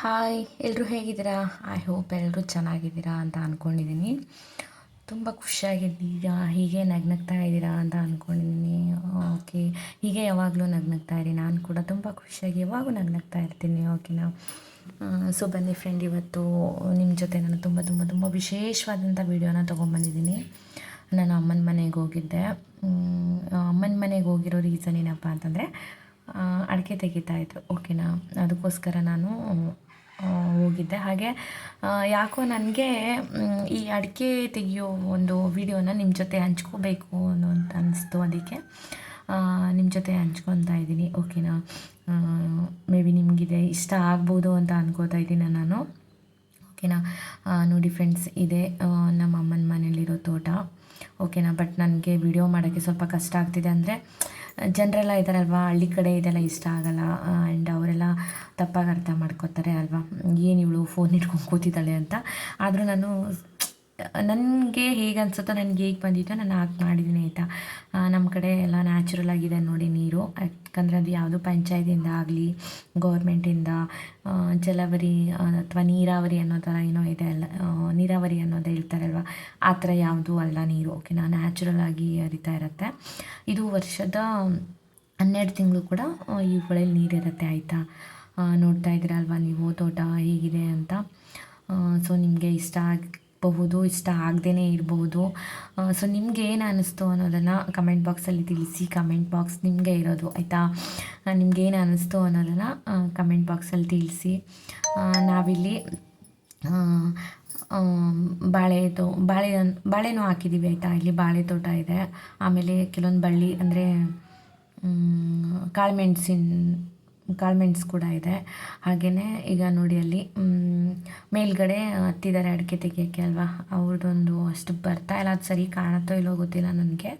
Hi ಎಲ್ಲರೂ ಹೇಗಿದ್ದೀರಾ? I hope ಎಲ್ಲರೂ ಚೆನ್ನಾಗಿದ್ದೀರಾ ಅಂತ ಅಂದ್ಕೊಂಡಿದ್ದೀನಿ ತುಂಬ ಖುಷಿಯಾಗಿದ್ದೀರಾ? ಹೀಗೆ ನಗ್ನಗ್ತಾ ಇದ್ದೀರಾ ಅಂತ ಅಂದ್ಕೊಂಡಿದ್ದೀನಿ ಓಕೆ ಹೀಗೆ ಯಾವಾಗಲೂ ನಗ್ನಗ್ತಾ ಇರಿ. ನಾನು ಕೂಡ ತುಂಬ ಖುಷಿಯಾಗಿ ಯಾವಾಗೂ ನಗ್ನಗ್ತಾ ಇರ್ತೀನಿ. ಓಕೆನಾ ಸೊ ಬನ್ನಿ ಫ್ರೆಂಡ್ ಇವತ್ತು ನಿಮ್ಮ ಜೊತೆ ನಾನು ತುಂಬ ತುಂಬ ತುಂಬ ವಿಶೇಷವಾದಂಥ ವೀಡಿಯೋನ ತೊಗೊಂಬಂದಿದ್ದೀನಿ ನಾನು ಅಮ್ಮನ ಮನೆಗೆ ಹೋಗಿದ್ದೆ. ಅಮ್ಮನ ಮನೆಗೆ ಹೋಗಿರೋ ರೀಸನ್ ಏನಪ್ಪ ಅಂತಂದರೆ ಅಡಿಕೆ ತೆಗಿತಾ ಇದ್ದರು ಓಕೆನಾ ಅದಕ್ಕೋಸ್ಕರ ನಾನು ಹೋಗಿದ್ದೆ. ಹಾಗೆ ಯಾಕೋ ನನಗೆ ಈ ಅಡಿಕೆ ತೆಗೆಯೋ ಒಂದು ವಿಡಿಯೋನ ನಿಮ್ಮ ಜೊತೆ ಹಂಚ್ಕೋಬೇಕು ಅನ್ನೋ ಅಂತ ಅನ್ನಿಸ್ತು ಅದಕ್ಕೆ. ನಿಮ್ಮ ಜೊತೆ ಹಂಚ್ಕೊತಾ ಇದ್ದೀನಿ. ಓಕೆನಾ? ಮೇ ಬಿ ನಿಮಗಿದೆ, ಇಷ್ಟ ಆಗ್ಬೋದು ಅಂತ ಅನ್ಕೋತಾ ಇದ್ದೀನಿ ನಾನು. ಓಕೆನಾ? ನೋಡಿ ಫ್ರೆಂಡ್ಸ್, ಇದೆ ನಮ್ಮ ಅಮ್ಮನ ಮನೇಲಿರೋ ತೋಟ. ಓಕೆನಾ? ಬಟ್ ನನಗೆ ವಿಡಿಯೋ ಮಾಡೋಕ್ಕೆ ಸ್ವಲ್ಪ ಕಷ್ಟ ಆಗ್ತಿದೆ ಅಂದರೆ ಜನರೆಲ್ಲ ಇದ್ದಾರಲ್ವ ಹಳ್ಳಿ ಕಡೆ ಇದೆಲ್ಲ ಇಷ್ಟ ಆಗಲ್ಲ. ಆ್ಯಂಡ್ ಅವರೆಲ್ಲ ತಪ್ಪಾಗಿ ಅರ್ಥ ಮಾಡ್ಕೋತಾರೆ ಅಲ್ವಾ? ಏನು ಇವಳು ಫೋನ್ ಇಟ್ಕೊಂಡು ಕೂತಿದ್ದಾಳೆ ಅಂತ? ಆದರೂ ನಾನು ನನಗೆ ಹೇಗೆ ಅನ್ಸುತ್ತೋ, ನನಗೆ ಹೇಗೆ ಬಂದಿದ್ದೋ ನಾನು ಹಾಕಿ ಮಾಡಿದ್ದೀನಿ ಆಯಿತಾ? ನಮ್ಮ ಕಡೆ ಎಲ್ಲ ನ್ಯಾಚುರಲ್ ಆಗಿದೆ ನೋಡಿ ನೀರು. ಯಾಕಂದರೆ ಅದು ಯಾವುದು ಪಂಚಾಯತಿಂದ ಆಗಲಿ ಗೌರ್ಮೆಂಟಿಂದ ಜಲವರಿ ಅಥವಾ ನೀರಾವರಿ ಅನ್ನೋ ಥರ ಏನೋ ಇದೆ ಅಲ್ಲ ನೀರಾವರಿ ಅನ್ನೋದು ಹೇಳ್ತಾರಲ್ವ ಆ ಥರ ಯಾವುದೂ ಅಲ್ಲ ನೀರು. ಓಕೆನಾ ನ್ಯಾಚುರಲ್ ಆಗಿ ಹರಿತಾ ಇರುತ್ತೆ. ಇದು ವರ್ಷದ ಹನ್ನೆರಡು ತಿಂಗಳು ಕೂಡ ಈ ಹೊಳೆಯಲ್ಲಿ ನೀರಿರುತ್ತೆ ಆಯಿತಾ? ನೋಡ್ತಾ ಇದ್ದೀರಲ್ವ ನೀವು? ತೋಟ ಹೇಗಿದೆ ಅಂತ. ಸೊ ನಿಮಗೆ ಇಷ್ಟ ಆಗಬಹುದು, ಇಷ್ಟ ಆಗದೇ ಇರಬಹುದು ಸೊ ನಿಮ್ಗೆ ಏನು ಅನ್ನಿಸ್ತು ಅನ್ನೋದನ್ನು ಕಮೆಂಟ್ ಬಾಕ್ಸಲ್ಲಿ ತಿಳಿಸಿ. ಕಮೆಂಟ್ ಬಾಕ್ಸ್ ನಿಮಗೆ ಇರೋದು, ಆಯಿತಾ? ನಿಮ್ಗೆ ಏನು ಅನ್ನಿಸ್ತು ಅನ್ನೋದನ್ನು ಕಮೆಂಟ್ ಬಾಕ್ಸಲ್ಲಿ ತಿಳಿಸಿ. ನಾವಿಲ್ಲಿ ಬಾಳೆ ತೋ, ಬಾಳೆ, ಬಾಳೆನೂ ಹಾಕಿದ್ದೀವಿ ಆಯಿತಾ? ಇಲ್ಲಿ ಬಾಳೆ ತೋಟ ಇದೆ. ಆಮೇಲೆ ಕೆಲವೊಂದು ಬಳ್ಳಿ ಅಂದರೆ ಕಾಳುಮೆಣ್ಸಿನ ಕಾಳುಮೆಣ್ಸು ಕೂಡ ಇದೆ. ಹಾಗೆಯೇ ಈಗ ನೋಡಿ ಅಲ್ಲಿ ಮೇಲ್ಗಡೆ ಹತ್ತಿದ್ದಾರೆ ಅಡಿಕೆ ತೆಗಿಯೋಕ್ಕೆ ಅಲ್ವಾ? ಅವ್ರದ್ದೊಂದು ಅಷ್ಟು ಬರ್ತಾ ಇಲ್ಲ. ಅದು ಸರಿ ಕಾಣುತ್ತೋ ಇಲ್ಲೋ ಗೊತ್ತಿಲ್ಲ ನನಗೆ.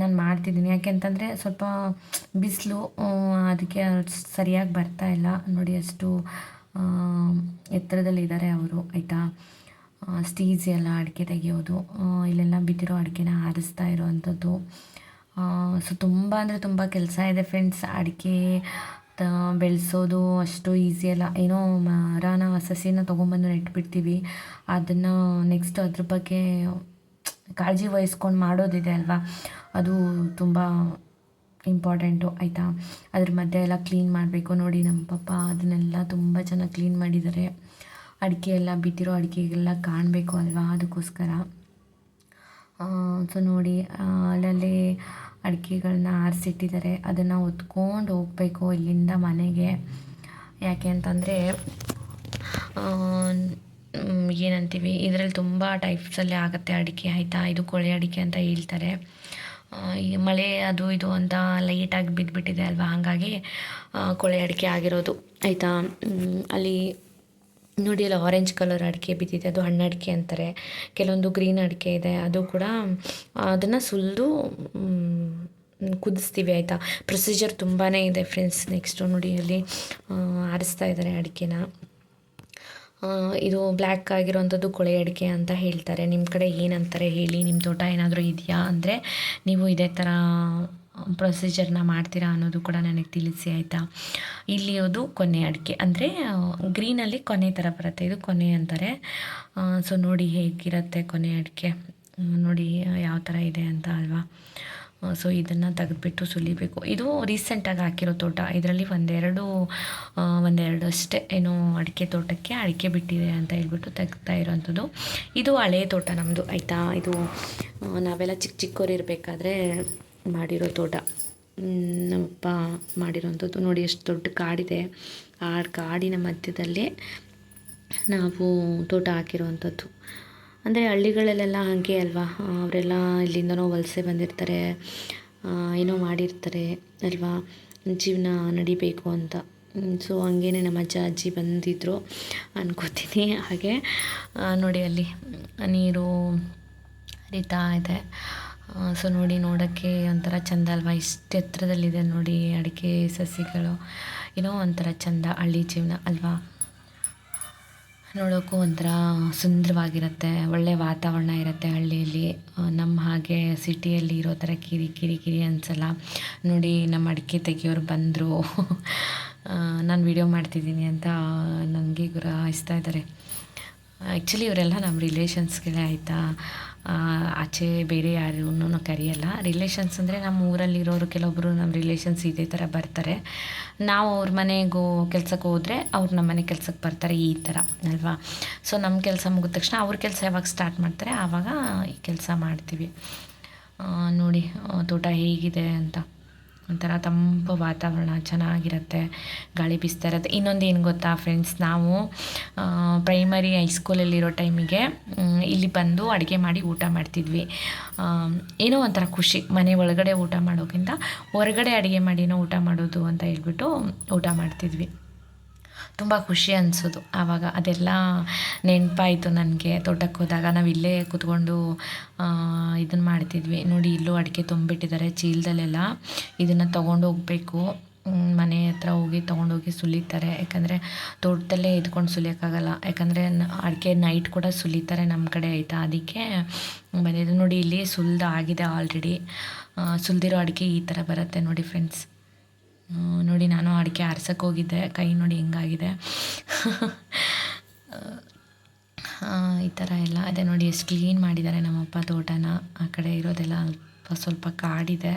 ನಾನು ಮಾಡ್ತಿದ್ದೀನಿ. ಯಾಕೆಂತಂದರೆ ಸ್ವಲ್ಪ ಬಿಸಿಲು ಅದಕ್ಕೆ ಸರಿಯಾಗಿ ಬರ್ತಾ ಇಲ್ಲ. ನೋಡಿ ಅಷ್ಟು ಎತ್ತರದಲ್ಲಿದ್ದಾರೆ ಅವರು, ಆಯಿತಾ? ಅಷ್ಟು ಈಸಿ ಅಲ್ಲ ಅಡಿಕೆ ತೆಗೆಯೋದು. ಇಲ್ಲೆಲ್ಲ ಬಿದ್ದಿರೋ ಅಡಿಕೆನ ಆರಿಸ್ತಾ ಇರೋವಂಥದ್ದು. ಸೊ ತುಂಬ ಅಂದರೆ ತುಂಬ ಕೆಲಸ ಇದೆ ಫ್ರೆಂಡ್ಸ್ ಅಡಿಕೆ ತ ಬೆಳೆಸೋದು ಅಷ್ಟು ಈಸಿ ಅಲ್ಲ. ಏನೋ ಮರನ ಸಸಿನ ತೊಗೊಂಬಂದು ನೆಟ್ಬಿಡ್ತೀವಿ. ಅದನ್ನು ನೆಕ್ಸ್ಟ್ ಅದ್ರ ಬಗ್ಗೆ ಕಾಳಜಿ ವಹಿಸ್ಕೊಂಡು ಮಾಡೋದಿದೆ ಅಲ್ವಾ? ಅದು ತುಂಬ ಇಂಪಾರ್ಟೆಂಟು ಆಯಿತಾ? ಅದ್ರ ಮಧ್ಯೆ ಎಲ್ಲ ಕ್ಲೀನ್ ಮಾಡಬೇಕು. ನೋಡಿ ನಮ್ಮ ಪಪ್ಪ ಅದನ್ನೆಲ್ಲ ತುಂಬ ಚೆನ್ನಾಗಿ ಕ್ಲೀನ್ ಮಾಡಿದ್ದಾರೆ ಅಡಿಕೆ ಎಲ್ಲ ಬಿದ್ದಿರೋ ಅಡಿಕೆಗೆಲ್ಲ ಕಾಣಬೇಕು ಅಲ್ವಾ ಅದಕ್ಕೋಸ್ಕರ? ಸೊ ನೋಡಿ ಅಲ್ಲಲ್ಲಿ ಅಡಿಕೆಗಳನ್ನ ಆರಿಸಿಟ್ಟಿದ್ದಾರೆ ಅದನ್ನು ಹೊತ್ಕೊಂಡು ಹೋಗಬೇಕು ಇಲ್ಲಿಂದ ಮನೆಗೆ. ಯಾಕೆ ಅಂತಂದರೆ ಏನಂತೀವಿ, ಇದರಲ್ಲಿ ತುಂಬ ಟೈಪ್ಸಲ್ಲಿ ಆಗುತ್ತೆ ಅಡಿಕೆ, ಆಯಿತಾ? ಇದು ಕೊಳೆ ಅಡಿಕೆ ಅಂತ ಹೇಳ್ತಾರೆ. ಈ ಮಳೆ ಅದು ಇದು ಅಂತ ಲೈಟಾಗಿ ಬಿದ್ದುಬಿಟ್ಟಿದೆ ಅಲ್ವಾ? ಹಾಗಾಗಿ ಕೊಳೆ ಅಡಿಕೆ ಆಗಿರೋದು. ಆಯಿತಾ? ಅಲ್ಲಿ ನೋಡಿ ಅಲ್ಲಿ ಆರೆಂಜ್ ಕಲರ್ ಅಡಿಕೆ ಬಿದ್ದಿದೆ, ಅದು ಹಣ್ಣು ಅಡಿಕೆ ಅಂತಾರೆ. ಕೆಲವೊಂದು ಗ್ರೀನ್ ಅಡಿಕೆ ಇದೆ, ಅದು ಕೂಡ ಅದನ್ನು ಸುಲಿದು ಕುದಿಸ್ತೀವಿ, ಆಯಿತಾ? ಪ್ರೊಸೀಜರ್ ತುಂಬಾ ಇದೆ ಫ್ರೆಂಡ್ಸ್ ನೆಕ್ಸ್ಟು ನೋಡಿ ಅಲ್ಲಿ ಆರಿಸ್ತಾ ಇದ್ದಾರೆ ಅಡಿಕೆನ. ಇದು ಬ್ಲ್ಯಾಕ್ ಆಗಿರುವಂಥದ್ದು ಕೊಳೆ ಅಡಿಕೆ ಅಂತ ಹೇಳ್ತಾರೆ. ನಿಮ್ಮ ಕಡೆ ಏನಂತಾರೆ ಹೇಳಿ? ನಿಮ್ಮ ತೋಟ ಏನಾದರೂ ಇದೆಯಾ? ಅಂದರೆ, ನೀವು ಇದೇ ಥರ ಪ್ರೊಸೀಜರ್ನ ಮಾಡ್ತೀರಾ ಅನ್ನೋದು ಕೂಡ ನನಗೆ ತಿಳಿಸಿ ಆಯಿತಾ? ಇಲ್ಲಿ ಅದು ಕೊನೆ ಅಡಿಕೆ. ಅಂದರೆ ಗ್ರೀನಲ್ಲಿ ಕೊನೆ ಥರ ಬರುತ್ತೆ. ಇದು ಕೊನೆ ಅಂತಾರೆ. ಸೊ ನೋಡಿ ಹೇಗಿರುತ್ತೆ ಕೊನೆ ಅಡಿಕೆ. ನೋಡಿ ಯಾವ ಥರ ಇದೆ ಅಂತ ಅಲ್ವಾ? ಸೊ ಇದನ್ನು ತೆಗೆದುಬಿಟ್ಟು ಸುಲಿಬೇಕು. ಇದು ರೀಸೆಂಟಾಗಿ ಹಾಕಿರೋ ತೋಟ. ಇದರಲ್ಲಿ ಒಂದೆರಡು ಒಂದೆರಡು ಅಷ್ಟೇ ಏನೋ ಅಡಿಕೆ ತೋಟಕ್ಕೆ ಅಡಿಕೆ ಬಿಟ್ಟಿದೆ ಅಂತ ಹೇಳ್ಬಿಟ್ಟು ತೆಗ್ತಾ ಇರೋವಂಥದ್ದು ಇದು ಹಳೆಯ ತೋಟ ನಮ್ಮದು ಆಯಿತಾ? ಇದು ನಾವೆಲ್ಲ ಚಿಕ್ಕ ಚಿಕ್ಕವರು ಇರಬೇಕಾದ್ರೆ ಮಾಡಿರೋ ತೋಟ. ನಮ್ಮಪ್ಪ ಮಾಡಿರೋವಂಥದ್ದು ನೋಡಿ ಎಷ್ಟು ದೊಡ್ಡ ಕಾಡಿದೆ. ಆ ಕಾಡಿನ ಮಧ್ಯದಲ್ಲೇ ನಾವು ತೋಟ ಹಾಕಿರೋವಂಥದ್ದು ಅಂದರೆ ಹಳ್ಳಿಗಳಲ್ಲೆಲ್ಲ ಹಾಗೆ ಅಲ್ವಾ? ಅವರೆಲ್ಲ ಇಲ್ಲಿಂದನೋ ವಲಸೆ ಬಂದಿರ್ತಾರೆ. ಏನೋ ಮಾಡಿರ್ತಾರೆ ಅಲ್ವಾ? ಜೀವನ ನಡಿಬೇಕು ಅಂತ. ಸೊ, ಹಂಗೇನೆ ನಮ್ಮ ಅಜ್ಜ, ಅಜ್ಜಿ ಬಂದಿದ್ದರು ಅನ್ಕೋತೀನಿ. ಹಾಗೆ ನೋಡಿ ಅಲ್ಲಿ ನೀರು ಹರಿತಾ ಇದೆ. ಸೊ ನೋಡಿ, ನೋಡೋಕ್ಕೆ ಒಂಥರ ಚಂದ ಅಲ್ವಾ? ಇಷ್ಟು ಎತ್ತರದಲ್ಲಿದೆ ನೋಡಿ, ಅಡಿಕೆ ಸಸಿಗಳು. ಏನೋ ಒಂಥರ ಚಂದ, ಹಳ್ಳಿ ಜೀವನ ಅಲ್ವಾ? ನೋಡೋಕ್ಕೂ ಒಂಥರ ಸುಂದರವಾಗಿರುತ್ತೆ ಒಳ್ಳೆಯ ವಾತಾವರಣ ಇರುತ್ತೆ ಹಳ್ಳಿಯಲ್ಲಿ. ನಮ್ಮ ಹಾಗೆ ಸಿಟಿಯಲ್ಲಿ ಇರೋ ಥರ ಕಿರಿ ಕಿರಿ ಕಿರಿ ಅನಿಸಲ್ಲ. ನೋಡಿ, ನಮ್ಮ ಅಡಿಕೆ ತೆಗಿಯೋರು ಬಂದರು. ನಾನು ವಿಡಿಯೋ ಮಾಡ್ತಿದ್ದೀನಿ ಅಂತ ನನಗೆ ಗುರಾಯಿಸ್ತಾ ಇದ್ದಾರೆ. ಆ್ಯಕ್ಚುಲಿ ಇವರೆಲ್ಲ ನಮ್ಮ ರಿಲೇಷನ್ಸ್ಗಳೇ ಆಯಿತಾ? ಆಚೆ ಬೇರೆ ಯಾರೂ ಕರೆಯಲ್ಲ. ರಿಲೇಷನ್ಸ್ ಅಂದರೆ ನಮ್ಮ ಊರಲ್ಲಿರೋರು ಕೆಲವೊಬ್ಬರು ನಮ್ಮ ರಿಲೇಷನ್ಸ್ ಇದೇ ಥರ ಬರ್ತಾರೆ. ನಾವು ಅವ್ರ ಮನೆಗೆ ಕೆಲ್ಸಕ್ಕೆ ಹೋದರೆ ಅವ್ರು ನಮ್ಮ ಮನೆ ಕೆಲ್ಸಕ್ಕೆ ಬರ್ತಾರೆ ಈ ಥರ, ಅಲ್ವಾ? ಸೊ ನಮ್ಮ ಕೆಲಸ ಮುಗಿದ ತಕ್ಷಣ ಅವ್ರ ಕೆಲಸ ಯಾವಾಗ ಸ್ಟಾರ್ಟ್ ಮಾಡ್ತಾರೆ, ಆವಾಗ ಈ ಕೆಲಸ ಮಾಡ್ತೀವಿ. ನೋಡಿ ತೋಟ ಹೇಗಿದೆ ಅಂತ. ಒಂಥರ ತಂಪು ವಾತಾವರಣ, ಚೆನ್ನಾಗಿರುತ್ತೆ, ಗಾಳಿ ಬೀಸ್ತಾ ಇರುತ್ತೆ. ಇನ್ನೊಂದು ಏನು ಗೊತ್ತಾ ಫ್ರೆಂಡ್ಸ್ ನಾವು ಪ್ರೈಮರಿ ಹೈಸ್ಕೂಲಲ್ಲಿರೋ ಟೈಮಿಗೆ ಇಲ್ಲಿ ಬಂದು ಅಡುಗೆ ಮಾಡಿ ಊಟ ಮಾಡ್ತಿದ್ವಿ. ಏನೋ ಒಂಥರ ಖುಷಿ, ಮನೆ ಒಳಗಡೆ ಊಟ ಮಾಡೋಕ್ಕಿಂತ ಹೊರಗಡೆ ಅಡುಗೆ ಮಾಡಿನೋ ಊಟ ಮಾಡೋದು ಅಂತ ಹೇಳ್ಬಿಟ್ಟು ಊಟ ಮಾಡ್ತಿದ್ವಿ. ತುಂಬ ಖುಷಿ ಅನಿಸೋದು. ಆವಾಗ ಅದೆಲ್ಲ ನೆನಪಾಯಿತು ನನಗೆ. ತೋಟಕ್ಕೆ ಹೋದಾಗ ನಾವು ಇಲ್ಲೇ ಕೂತ್ಕೊಂಡು ಇದನ್ನು ಮಾಡ್ತಿದ್ವಿ. ನೋಡಿ ಇಲ್ಲೂ ಅಡಿಕೆ ತುಂಬಿಟ್ಟಿದ್ದಾರೆ ಚೀಲದಲ್ಲೆಲ್ಲ. ಇದನ್ನು ತೊಗೊಂಡು ಹೋಗಬೇಕು. ಮನೆ ಹತ್ರ ಹೋಗಿ ತೊಗೊಂಡೋಗಿ ಸುಲಿತಾರೆ. ಯಾಕಂದರೆ ತೋಟದಲ್ಲೇ ಇದ್ಕೊಂಡು ಸುಲಿಯೋಕ್ಕಾಗಲ್ಲ. ಯಾಕಂದರೆ ಅಡಿಕೆ ನೈಟ್ ಕೂಡ ಸುಲಿತಾರೆ ನಮ್ಮ ಕಡೆ, ಆಯಿತಾ? ಅದಕ್ಕೆ ಬಂದಿದ್ದು. ನೋಡಿ, ಇಲ್ಲಿ ಸುಲ್ದು ಆಗಿದೆ ಆಲ್ರೆಡಿ ಸುಲಿದಿರೋ ಅಡಿಕೆ ಈ ಥರ ಬರುತ್ತೆ ನೋಡಿ ಫ್ರೆಂಡ್ಸ್ ನೋಡಿ, ನಾನು ಅಡಿಕೆ ಆರ್ಸಕ್ಕೆ ಹೋಗಿದ್ದೆ. ಕೈ ನೋಡಿ ಹೆಂಗಾಗಿದೆ. ಈ ಥರ ಎಲ್ಲ. ಅದೇ ನೋಡಿ, ಎಷ್ಟು ಕ್ಲೀನ್ ಮಾಡಿದ್ದಾರೆ ನಮ್ಮಪ್ಪ ತೋಟನ. ಆ ಕಡೆ ಇರೋದೆಲ್ಲ ಸ್ವಲ್ಪ ಸ್ವಲ್ಪ ಕಾಡಿದೆ.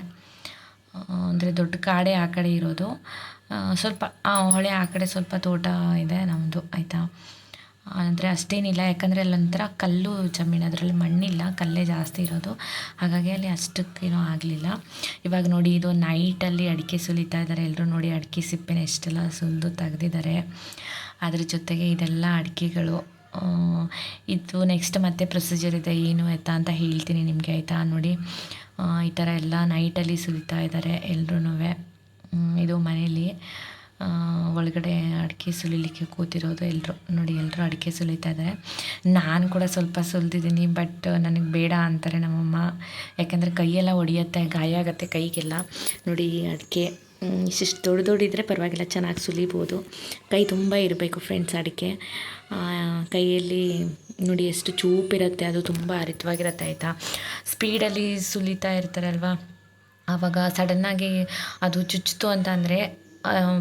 ಅಂದರೆ ದೊಡ್ಡ ಕಾಡೇ ಆ ಕಡೆ ಇರೋದು. ಸ್ವಲ್ಪ ಹೊಳೆ ಆ ಕಡೆ ಸ್ವಲ್ಪ ತೋಟ ಇದೆ ನಮ್ಮದು ಆಯಿತಾ? ಅಂದರೆ ಅಷ್ಟೇನಿಲ್ಲ ಯಾಕಂದರೆ ಅಲ್ಲೊಂಥರ ಕಲ್ಲು ಜಮೀನು ಅದರಲ್ಲಿ ಮಣ್ಣಿಲ್ಲ ಕಲ್ಲೇ ಜಾಸ್ತಿ ಇರೋದು. ಹಾಗಾಗಿ ಅಲ್ಲಿ ಅಷ್ಟಕ್ಕೇನೂ ಆಗಲಿಲ್ಲ. ಇವಾಗ ನೋಡಿ ಇದು ನೈಟಲ್ಲಿ ಅಡಿಕೆ ಸುಲಿತಾ ಇದ್ದಾರೆ ಎಲ್ಲರೂ ನೋಡಿ ಅಡಿಕೆ ಸಿಪ್ಪೆನ ಎಷ್ಟೆಲ್ಲ ಸುಲಿದು ತೆಗೆದಿದ್ದಾರೆ ಅದ್ರ ಜೊತೆಗೆ ಇದೆಲ್ಲ ಅಡಿಕೆಗಳು. ಇದು ನೆಕ್ಸ್ಟ್ ಮತ್ತೆ ಪ್ರೊಸೀಜರ್ ಇದೆ. ಏನು ಆಯ್ತಾ ಅಂತ ಹೇಳ್ತೀನಿ ನಿಮಗೆ ಆಯಿತಾ? ನೋಡಿ ಈ ಥರ ಎಲ್ಲ ನೈಟಲ್ಲಿ ಸುಲಿತಾ ಇದ್ದಾರೆ ಎಲ್ರೂ ಇದು ಮನೇಲಿ. ಆ, ಒಳಗಡೆ ಅಡಿಕೆ ಸುಲಿಲಿಕ್ಕೆ ಕೂತಿರೋದು ಎಲ್ಲರೂ ನೋಡಿ ಎಲ್ಲರೂ ಅಡಿಕೆ ಸುಲಿತಾ ಇದ್ದಾರೆ ನಾನು ಕೂಡ ಸ್ವಲ್ಪ ಸುಲಿದಿದ್ದೀನಿ ಬಟ್ ನನಗೆ ಬೇಡ ಅಂತಾರೆ ನಮ್ಮಮ್ಮ. ಯಾಕೆಂದರೆ ಕೈಯೆಲ್ಲ ಒಡೆಯುತ್ತೆ, ಗಾಯ ಆಗುತ್ತೆ ಕೈಗೆಲ್ಲ. ನೋಡಿ ಅಡಿಕೆ ಇಷ್ಟಿಷ್ಟು ದೊಡ್ಡ ದೊಡ್ಡಿದ್ರೆ ಪರವಾಗಿಲ್ಲ, ಚೆನ್ನಾಗಿ ಸುಲಿಬೋದು. ಕೈ ತುಂಬ ಇರಬೇಕು ಫ್ರೆಂಡ್ಸ್ ಅಡಿಕೆ. ಕೈಯಲ್ಲಿ ನೋಡಿ ಎಷ್ಟು ಚೂಪಿರುತ್ತೆ, ಅದು ತುಂಬ ಹರಿತವಾಗಿರುತ್ತೆ, ಆಯಿತಾ? ಸ್ಪೀಡಲ್ಲಿ ಸುಲಿತಾ ಇರ್ತಾರಲ್ವ? ಆವಾಗ ಸಡನ್ನಾಗಿ ಅದು ಚುಚ್ಚಿತು ಅಂತ ಅಂದರೆ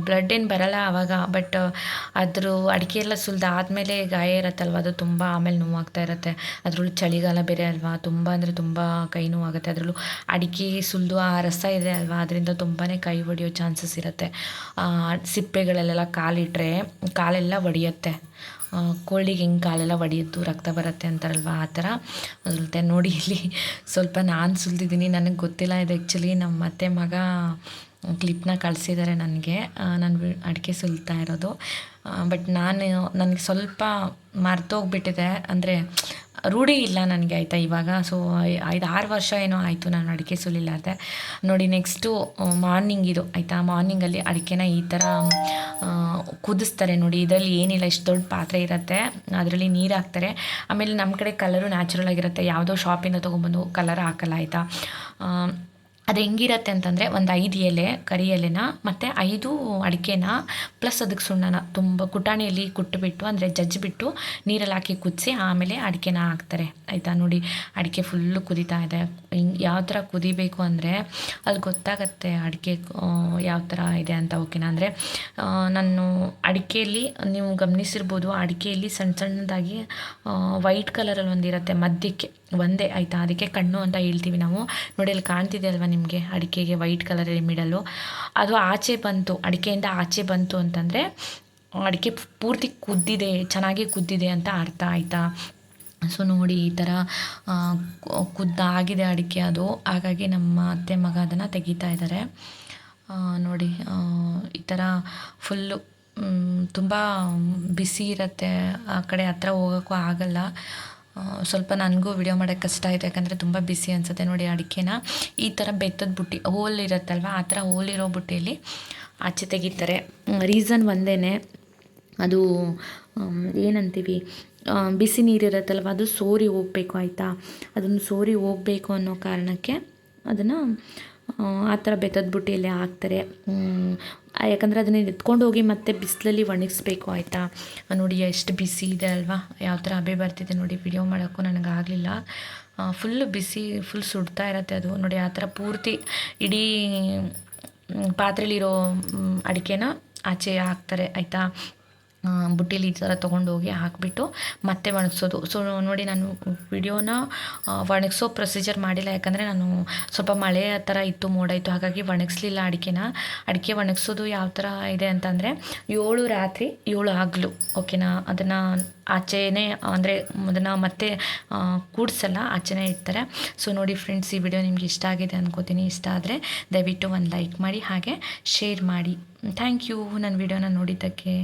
ಬ್ಲಡ್ ಏನು ಬರಲ್ಲ ಆವಾಗ ಬಟ್ ಅದ್ರ ಅಡಿಕೆ ಎಲ್ಲ ಸುಲ್ದು ಆದಮೇಲೆ ಗಾಯ ಇರುತ್ತಲ್ವ? ಅದು ತುಂಬ ಆಮೇಲೆ ನೋವಾಗ್ತಾ ಇರುತ್ತೆ. ಅದರಲ್ಲೂ ಚಳಿಗಾಲ ಬೇರೆ ಅಲ್ವಾ? ತುಂಬ ಅಂದರೆ ತುಂಬ ಕೈ ನೋವಾಗುತ್ತೆ. ಅದರಲ್ಲೂ ಅಡಿಕೆ ಸುಲಿದು ಆ ರಸ ಇದೆ ಅಲ್ವಾ? ಅದರಿಂದ ತುಂಬಾ ಕೈ ಒಡೆಯೋ ಚಾನ್ಸಸ್ ಇರುತ್ತೆ. ಸಿಪ್ಪೆಗಳಲ್ಲೆಲ್ಲ ಕಾಲಿಟ್ರೆ ಕಾಲೆಲ್ಲ ಒಡೆಯುತ್ತೆ. ಕೋಳಿಗೆ ಹೆಂಗೆ ಕಾಲೆಲ್ಲ ಒಡೆಯುತ್ತು, ರಕ್ತ ಬರುತ್ತೆ ಅಂತಾರಲ್ವ? ಆ ಥರ. ಅದ್ರತೆ ನೋಡಿ ಇಲ್ಲಿ ಸ್ವಲ್ಪ ನಾನು ಸುಲಿದಿದ್ದೀನಿ. ನನಗೆ ಗೊತ್ತಿಲ್ಲ ಇದು ಆ್ಯಕ್ಚುಲಿ ನಮ್ಮ ಅತ್ತೆ ಮಗ ಕ್ಲಿಪ್ನ ಕಳಿಸಿದ್ದಾರೆ ನನಗೆ. ನಾನು ಅಡಿಕೆ ಸುಲ್ತಾ ಇರೋದು. ಬಟ್ ನಾನು ನನಗೆ ಸ್ವಲ್ಪ ಮರ್ತೋಗ್ಬಿಟ್ಟಿದೆ. ಅಂದರೆ ರೂಢಿ ಇಲ್ಲ ನನಗೆ ಆಯಿತಾ ಇವಾಗ. ಸೊ ಐದು ಆರು ವರ್ಷ ಏನೋ ಆಯಿತು ನಾನು ಅಡಿಕೆ ಸುಲಿಲಾರ್ದೆ ನೋಡಿ ನೆಕ್ಸ್ಟು ಮಾರ್ನಿಂಗ್ ಇದು, ಆಯಿತಾ? ಮಾರ್ನಿಂಗಲ್ಲಿ ಅಡಿಕೆನ ಈ ಥರ ಕುದಿಸ್ತಾರೆ ನೋಡಿ. ಇದರಲ್ಲಿ ಏನಿಲ್ಲ, ಇಷ್ಟು ದೊಡ್ಡ ಪಾತ್ರೆ ಇರುತ್ತೆ. ಅದರಲ್ಲಿ ನೀರು ಹಾಕ್ತಾರೆ. ಆಮೇಲೆ ನಮ್ಮ ಕಡೆ ಕಲರು ನ್ಯಾಚುರಲ್ ಆಗಿರುತ್ತೆ. ಯಾವುದೋ ಶಾಪಿಂದ ತೊಗೊಂಬಂದು ಕಲರ್ ಹಾಕಲ್ಲ, ಆಯಿತಾ? ಅದು ಹೆಂಗಿರತ್ತೆ ಅಂತಂದರೆ ಒಂದು ಐದು ಎಲೆ, ಕರಿ ಎಲೆನ ಮತ್ತು ಐದು ಅಡಿಕೆನ ಪ್ಲಸ್ ಅದಕ್ಕೆ ಸುಣ್ಣನ, ತುಂಬ ಕುಟಾಣಿಯಲ್ಲಿ ಕುಟ್ಟುಬಿಟ್ಟು ಅಂದರೆ ಜಜ್ಜಿಬಿಟ್ಟು ನೀರಲ್ಲಿ ಹಾಕಿ ಕುದಿಸಿ ಆಮೇಲೆ ಅಡಿಕೆನ ಹಾಕ್ತಾರೆ. ಆಯಿತಾ? ನೋಡಿ, ಅಡಿಕೆ ಫುಲ್ಲು ಕುದೀತಾ ಇದೆ. ಹಿಂಗೆ ಯಾವ ಥರ ಕುದಿಬೇಕು ಅಂದರೆ ಅಲ್ಲಿ ಗೊತ್ತಾಗತ್ತೆ ಅಡಿಕೆ ಯಾವ ಥರ ಇದೆ ಅಂತ ಓಕೆನಾ ಅಂದರೆ ನಾನು ಅಡಿಕೆಯಲ್ಲಿ, ನೀವು ಗಮನಿಸಿರ್ಬೋದು, ಅಡಿಕೆಯಲ್ಲಿ ಸಣ್ಣ ಸಣ್ಣದಾಗಿ ವೈಟ್ ಕಲರಲ್ಲಿ ಒಂದಿರುತ್ತೆ ಮಧ್ಯಕ್ಕೆ, ಒಂದೇ, ಆಯಿತಾ? ಅದಕ್ಕೆ ಕಣ್ಣು ಅಂತ ಹೇಳ್ತೀವಿ ನಾವು. ನೋಡಿ, ಅಲ್ಲಿ ಕಾಣ್ತಿದೆ ಅಲ್ವಾ ನಿಮಗೆ ಅಡಿಕೆಗೆ ವೈಟ್ ಕಲರಲ್ಲಿ ಮಿಡಲು. ಅದು ಆಚೆ ಬಂತು, ಅಡಿಕೆಯಿಂದ ಆಚೆ ಬಂತು ಅಂತಂದರೆ, ಅಡಿಕೆ ಪೂರ್ತಿ ಕುದ್ದಿದೆ, ಚೆನ್ನಾಗಿ ಕುದ್ದಿದೆ ಅಂತ ಅರ್ಥ ಆಯಿತಾ? ಸೊ ನೋಡಿ, ಈ ಥರ ಕುದ್ದಾಗಿದೆ ಅಡಿಕೆ ಅದು. ಹಾಗಾಗಿ ನಮ್ಮ ಅತ್ತೆ ಮಗ ಅದನ್ನು ತೆಗಿತಾ ಇದ್ದಾರೆ ನೋಡಿ ಈ ಥರ ಫುಲ್ಲು ತುಂಬ ಬಿಸಿ ಇರುತ್ತೆ. ಆ ಕಡೆ ಹತ್ರ ಹೋಗೋಕ್ಕೂ ಆಗಲ್ಲ. ಸ್ವಲ್ಪ ನನಗೂ ವಿಡಿಯೋ ಮಾಡೋಕ್ಕೆ ಕಷ್ಟ ಆಯಿತು, ಯಾಕಂದರೆ ತುಂಬ ಬಿಸಿ ಅನಿಸುತ್ತೆ ನೋಡಿ ಅಡಿಕೆನ. ಈ ಥರ ಬೆತ್ತದ ಬುಟ್ಟಿ ಹೋಲ್ ಇರುತ್ತಲ್ವ, ಆ ಥರ ಹೋಲ್ ಇರೋ ಬುಟ್ಟಿಯಲ್ಲಿ ಆಚೆ ತೆಗಿತಾರೆ. ರೀಸನ್ ಒಂದೇ ಅದು ಏನಂತೀವಿ ಬಿಸಿ ನೀರಿರುತ್ತಲ್ವ ಅದು ಸೋರಿ ಹೋಗಬೇಕು ಆಯಿತಾ? ಅದನ್ನು ಸೋರಿ ಹೋಗಬೇಕು ಅನ್ನೋ ಕಾರಣಕ್ಕೆ ಅದನ್ನು ಆ ಥರ ಬೆತ್ತದ ಬುಟ್ಟಿಯಲ್ಲಿ ಹಾಕ್ತಾರೆ. ಯಾಕಂದರೆ ಅದನ್ನ ಎತ್ಕೊಂಡು ಹೋಗಿ ಮತ್ತೆ ಬಿಸಿಲಲ್ಲಿ ಒಣಗಿಸ್ಬೇಕು, ಆಯಿತಾ? ನೋಡಿ, ಎಷ್ಟು ಬಿಸಿ ಇದೆ ಅಲ್ವಾ? ಯಾವ ಥರ ಹಬೆ ಬರ್ತಿದೆ ನೋಡಿ ವಿಡಿಯೋ ಮಾಡೋಕ್ಕೂ ನನಗಾಗಲಿಲ್ಲ ಫುಲ್ಲು ಬಿಸಿ ಫುಲ್ ಸುಡ್ತಾ ಇರತ್ತೆ ಅದು. ನೋಡಿ, ಆ ಥರ ಪೂರ್ತಿ ಇಡೀ ಪಾತ್ರೆಲಿರೋ ಅಡಿಕೆನ ಆಚೆ ಹಾಕ್ತಾರೆ, ಆಯಿತಾ? ಬುಟ್ಟಿಲಿ ಈ ಥರ ತೊಗೊಂಡೋಗಿ ಹಾಕಿಬಿಟ್ಟು ಮತ್ತೆ ಒಣಗಿಸೋದು. ಸೊ ನೋಡಿ ನಾನು ವಿಡಿಯೋನ ಒಣಗಿಸೋ ಪ್ರೊಸೀಜರ್ ಮಾಡಿಲ್ಲ. ಯಾಕಂದರೆ ನಾನು ಸ್ವಲ್ಪ ಮಳೆ ಆ ಥರ ಇತ್ತು, ಮೋಡ ಇತ್ತು. ಹಾಗಾಗಿ ಒಣಗಿಸ್ಲಿಲ್ಲ ಅಡಿಕೆನ. ಅಡಿಕೆ ಒಣಗಿಸೋದು ಯಾವ ಥರ ಇದೆ ಅಂತಂದರೆ, ಏಳು ರಾತ್ರಿ, ಏಳು ಆಗಲು ಓಕೆನಾ ಅದನ್ನು ಆಚೆನೇ, ಅಂದರೆ ಅದನ್ನು ಮತ್ತೆ ಕೂಡಿಸಲ್ಲ, ಆಚೆನೇ ಇಡ್ತಾರೆ. ಸೊ ನೋಡಿ ಫ್ರೆಂಡ್ಸ್ ಈ ವಿಡಿಯೋ ನಿಮ್ಗೆ ಇಷ್ಟ ಆಗಿದೆ ಅನ್ಕೋತೀನಿ. ಇಷ್ಟ ಆದರೆ ದಯವಿಟ್ಟು ಒಂದು ಲೈಕ್ ಮಾಡಿ, ಹಾಗೆ ಶೇರ್ ಮಾಡಿ. ಥ್ಯಾಂಕ್ ಯು ನನ್ನ ವಿಡಿಯೋನ ನೋಡಿದ್ದಕ್ಕೆ.